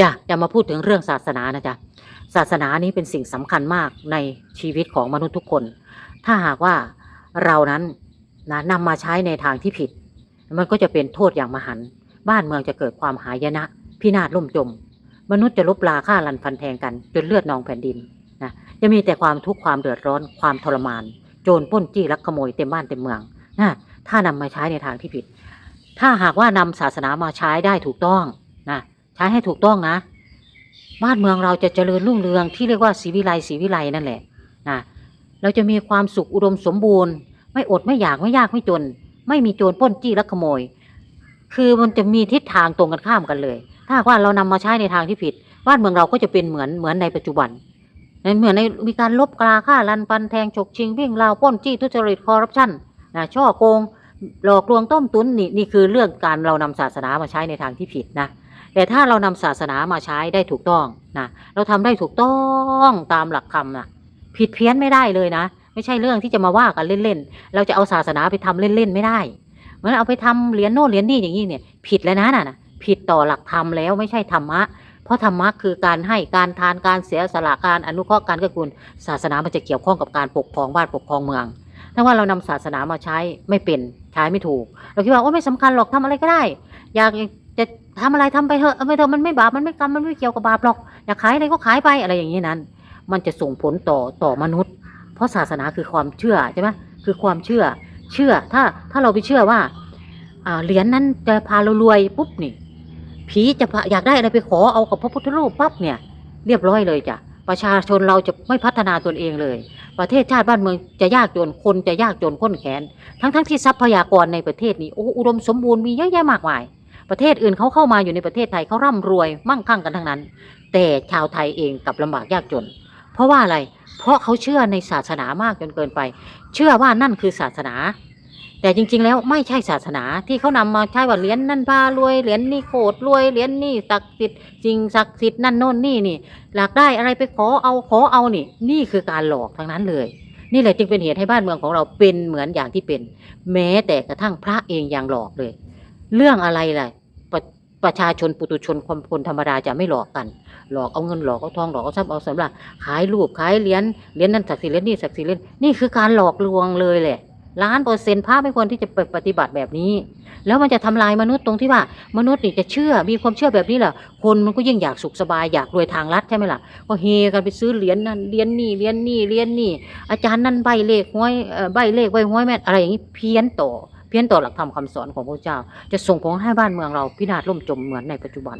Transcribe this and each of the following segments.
จ้ะจะมาพูดถึงเรื่องศาสนานะจ๊ะศาสนานี้เป็นสิ่งสำคัญมากในชีวิตของมนุษย์ทุกคน ถ้าหากว่าเรานั้นนะนำมาใช้ในทางที่ผิด มันก็จะเป็นโทษอย่างมหันต์บ้านเมืองจะเกิดความหายนะ พินาศล่มจม มนุษย์จะลบลาฆ่าลันฟันแทงกัน จนเลือดนองแผ่นดินนะจะมีแต่ความทุกข์ความเดือดร้อนความทรมาน โจรป้นจี้ลักขโมยเต็มบ้านเต็มเมืองนะถ้านำมาใช้ในทางที่ผิด ถ้าหากว่านำศาสนามาใช้ได้ถูกต้อง ใช้ให้ถูกต้องนะ บ้านเมืองเราจะเจริญรุ่งเรืองที่เรียกว่าศรีวิไลศรีวิไลนั่นแหละนะเราจะมีความสุขอุดมสมบูรณ์ ไม่อดไม่อยากไม่ยากไม่จน ไม่มีโจรป้นจี้ลักขโมย คือมันจะมีทิศทางตรงกันข้ามกันเลย ถ้าว่าเรานำมาใช้ในทางที่ผิด บ้านเมืองเราก็จะเป็นเหมือนเหมือนในปัจจุบันเหมือนในมีการลบกลาฆ่าลันฟันแทงฉกชิงวิ่งราวป้นจี้ทุจริตคอร์รัปชันนะช่อโกงหลอกลวงต้มตุนนี่นี่คือเรื่องการเรานำศาสนามาใช้ในทางที่ผิดนะ แต่ถ้าเรานำศาสนามาใช้ได้ถูกต้องนะเราทำได้ถูกต้องตามหลักธรรมนะผิดเพี้ยนไม่ได้เลยนะ ไม่ใช่เรื่องที่จะมาว่ากันเล่นๆเราจะเอาศาสนาไปทำเล่นๆไม่ได้เหมือนเอาไปทำเหรียญโน่เหรียญนี่อย่างนี้เนี่ย ผิดแล้วนะน่ะผิดต่อหลักธรรมแล้วไม่ใช่ธรรมะ เพราะธรรมะคือการให้การทานการเสียสละการอนุเคราะห์การกื้อกูลศาสนามันจะเกี่ยวข้องกับการปกครองบ้านปกครองเมืองถ้าว่าเรานำศาสนามาใช้ไม่เป็นใช้ไม่ถูก เราคิดว่าโอ้ไม่สำคัญหรอกทำอะไรก็ได้ อยาก จะทำอะไรทำไปเถอะเอาไปเถอะมันไม่บาปมันไม่กรรมมันไม่เกี่ยวกับบาปหรอกอยากขายอะไรก็ขายไปอะไรอย่างนี้นั้น มันจะส่งผลต่อต่อมนุษย์ เพราะศาสนาคือความเชื่อใช่ไหมคือความเชื่อเชื่อถ้าถ้าเราไปเชื่อว่าเหรียญนั้นจะพาเรารวยปุ๊บนี่ผีจะอยากได้อะไรไปขอเอากับพระพุทธรูปปั๊บเนี่ย เรียบร้อยเลยจ้ะประชาชนเราจะไม่พัฒนาตนเองเลย ประเทศชาติบ้านเมืองจะยากจนคนจะยากจนข้นแขน ทั้งทั้งที่ทรัพยากรในประเทศนี้โอ้อุดมสมบูรณ์มีเยอะแยะมากมาย ประเทศอื่นเขาเข้ามาอยู่ในประเทศไทยเขาร่ำรวยมั่งคั่งกันทั้งนั้น แต่ชาวไทยเองกับลำบากยากจน เพราะว่าอะไร เพราะเขาเชื่อในศาสนามากจนเกินไป เชื่อว่านั่นคือศาสนา แต่จริง ๆ แล้วไม่ใช่ศาสนาที่เขานำมาใช้ว่าเหรียญนั่นพารวยเหรียญนี่โคตรรวยเหรียญนี่ศักดิ์สิทธิ์สิ่งศักดิ์สิทธิ์นั่นโน่นนี่นี่หลากได้อะไรไปขอเอาขอเอานี่ นี่คือการหลอกทั้งนั้นเลยนี่แหละจึงเป็นเหตุให้บ้านเมืองของเราเป็นเหมือนอย่างที่เป็น แม้แต่กระทั่งพระเองยังหลอกเลย เรื่องอะไรล่ะประประชาชนปุตุชนคนคนธรรมดาจะไม่หลอกกัน หลอกเอาเงินหลอกเอาทองหลอกเอาทรัพย์เอาสำหรับขายรูปขายเหรียญเหรียญนั้นศักดิ์สิทธิ์เหรียญนี่ศักดิ์สิทธิ์เหรียญนี่คือการหลอกลวงเลยแหละล้านเปอร์เซ็นต์พระไม่ควรที่จะปฏิบัติแบบนี้ แล้วมันจะทำลายมนุษย์ตรงที่ว่า มนุษย์นี่จะเชื่อมีความเชื่อแบบนี้แหละคนมันก็ยิ่งอยากสุขสบายอยากรวยทางลัดใช่ไหมล่ะก็เฮกันไปซื้อเหรียญนั่นเหรียญนี่เหรียญนี่เหรียญนี่ อาจารย์นั่นใบเลขห้วยใบเลขใบห้วยแม่อะไรอย่างนี้เพี้ยนต่อ พี้ยนต่อหลักธรรมคำสอนของพระเจ้า จะส่งผลให้บ้านเมืองเราพินาศล่มจมเหมือนในปัจจุบัน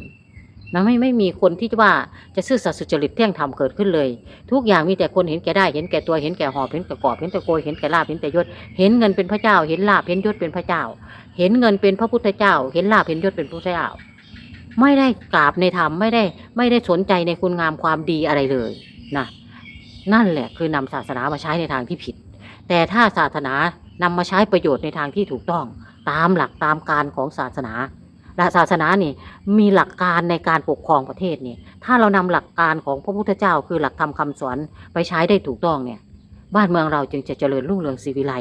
นะไม่ไม่มีคนที่จะว่าจะซื่อสัตย์สุจริตเที่ยงธรรมเกิดขึ้นเลย ทุกอย่างมีแต่คนเห็นแก่ได้เห็นแก่ตัวเห็นแก่หอบเห็นแก่กอบเห็นแต่โกยเห็นแก่ลาบเห็นแต่ยศเห็นเงินเป็นพระเจ้า เห็นลาบเห็นยศเป็นพระเจ้า เห็นเงินเป็นพระพุทธเจ้า เห็นลาบเห็นยศเป็นพระเจ้า ไม่ได้กราบในธรรมไม่ได้ไม่ได้สนใจในคุณงามความดีอะไรเลยนะนั่นแหละคือนำศาสนามาใช้ในทางที่ผิด แต่ถ้าศาสนา นำมาใช้ประโยชน์ในทางที่ถูกต้อง ตามหลักตามการของศาสนาและศาสนานี่มีหลักการในการปกครองประเทศนี่ถ้าเรานำหลักการของพระพุทธเจ้าคือหลักธรรมคำสอนไปใช้ได้ถูกต้องเนี่ย บ้านเมืองเราจึงจะเจริญรุ่งเรืองสีวิไล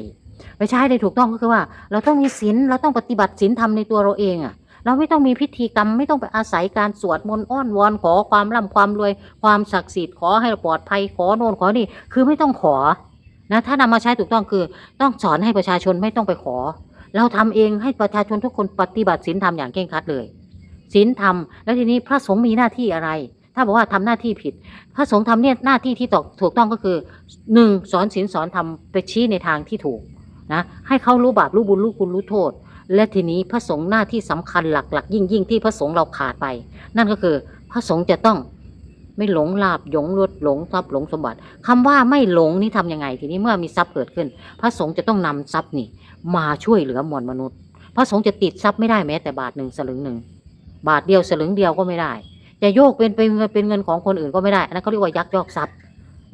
ไปใช้ได้ถูกต้องก็คือว่า เราต้องมีศีลเราต้องปฏิบัติศีลธรรมในตัวเราเองอะเราไม่ต้องมีพิธีกรรมไม่ต้องไปอาศัยการสวดมนต์อ้อนวอนขอความร่ำความรวย ความศักดิ์สิทธิ์ขอให้เราปลอดภัยขอโน่นขอนี่คือไม่ต้องขอ นะถ้านำมาใช้ถูกต้องคือ ต้องสอนให้ประชาชนไม่ต้องไปขอ เราทำเองให้ประชาชนทุกคนปฏิบัติศีลธรรมอย่างเคร่งครัดเลยศีลธรรมแล้วทีนี้พระสงฆ์มีหน้าที่อะไร ถ้าบอกว่าทำหน้าที่ผิด พระสงฆ์ทำเนี่ยหน้าที่ที่ตกถูกต้องก็คือหนึ่งสอนศีลสอนธรรมไปชี้ในทางที่ถูกนะให้เขารู้บาปรู้บุญรู้คุณรู้โทษ และทีนี้พระสงฆ์หน้าที่สำคัญหลักๆ ยิ่งยิ่งที่พระสงฆ์เราขาดไป นั่นก็คือพระสงฆ์จะต้อง ไม่หลงลาบหยงรดหลงทรัพย์หลงสมบัติคำว่าไม่หลงนี่ทำยังไง ทีนี้เมื่อมีทรัพย์เกิดขึ้น พระสงฆ์จะต้องนำทรัพย์นี่ มาช่วยเหลือมวลมนุษย์ พระสงฆ์จะติดทรัพย์ไม่ได้แม้แต่บาทหนึ่งสลึงหนึ่งบาทเดียวสลึงเดียวก็ไม่ได้ จะโยกเป็นเป็นเงินเป็นเงินของคนอื่นก็ไม่ได้อันนั้นเขาเรียกว่ายักยอกทรัพย์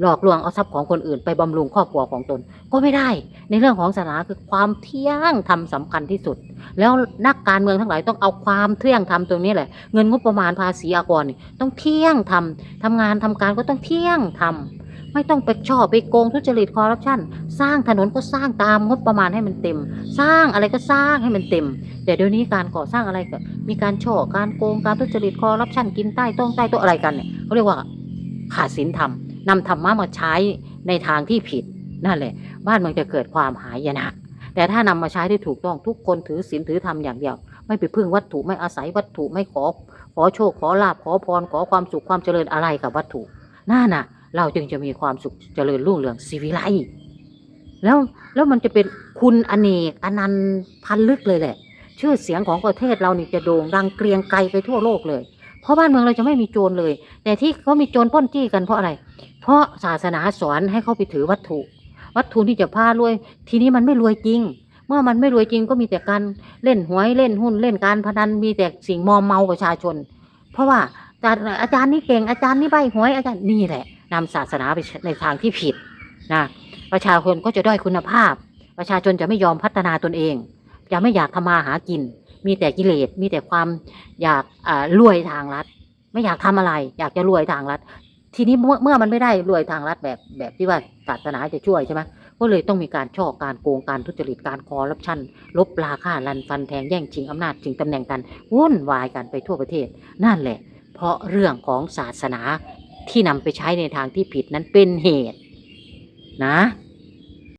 หลอกลวงเอาทรัพย์ของคนอื่นไปบำรุงครอบครัวของตน ก็ไม่ได้ ในเรื่องของศาสนาคือความเที่ยงธรรมสำคัญที่สุด แล้วนักการเมืองทั้งหลายต้องเอาความเที่ยงธรรมตรงนี้แหละ เงินงบประมาณภาษีอากรนี่ต้องเที่ยงธรรมทำงานทำการก็ต้องเที่ยงธรรมไม่ต้องไปช่อไปโกงทุจริตคอร์รัปชันสร้างถนนก็สร้างตามงบประมาณให้มันเต็ม สร้างอะไรก็สร้างให้มันเต็ม แต่เดี๋ยวนี้การก่อสร้างอะไรก็มีการช่อการโกงการทุจริตคอร์รัปชันกินใต้ต้องใต้โต๊ะอะไรกันเนี่ยเขาเรียกว่าขาดศีลธรรม นำธรรมะมาใช้ในทางที่ผิดนั่นแหละ บ้านเมืองจะเกิดความหายนะ แต่ถ้านำมาใช้ได้ถูกต้องทุกคนถือศีลถือธรรมอย่างเดียว ไม่ไปพึ่งวัตถุไม่อาศัยวัตถุไม่ขอ ขอโชคขอลาบขอพรขอความสุขความเจริญอะไรกับวัตถุนั่นน่ะ เราจึงจะมีความสุขเจริญรุ่งเรืองสีวิไลแล้วแล้วมันจะเป็นคุณอเนกอนันต์พันลึกเลยแหละ ชื่อเสียงของประเทศเรานี่จะโด่งดังเกรียงไกรไปทั่วโลกเลย เพราะบ้านเมืองเราจะไม่มีโจรเลย แต่ที่เขามีโจรป้นจี้กันเพราะอะไร เพราะศาสนาสอนให้เขาไปถือวัตถุ วัตถุที่จะพารวย ทีนี้มันไม่รวยจริง เมื่อมันไม่รวยจริงก็มีแต่การเล่นหวยเล่นหุ้นเล่นการพนันมีแต่สิ่งมอมเมาประชาชน เพราะว่าอาจารย์นี่เก่งอาจารย์นี่ใบหวยอาจารย์นี่แหละนำศาสนาไปในทางที่ผิดนะประชาชนก็จะด้อยคุณภาพ ประชาชนจะไม่ยอมพัฒนาตนเองจะไม่อยากทำมาหากิน มีแต่กิเลสมีแต่ความอยากอ่ารวยทางรัฐไม่อยากทำอะไร อยากจะรวยทางรัฐ ทีนี้เมื่อเมื่อมันไม่ได้รวยทางรัฐแบบแบบที่ว่าศาสนาจะช่วยใช่ไหมก็เลยต้องมีการช่อการโกงการทุจริตการคอร์รัปชันลบราค่ารันฟันแทงแย่งชิงอำนาจชิงตำแหน่งกันวุ่นวายกันไปทั่วประเทศ นั่นแหละ เพราะเรื่องของศาสนาที่นำไปใช้ในทางที่ผิดนั้นเป็นเหตุนะ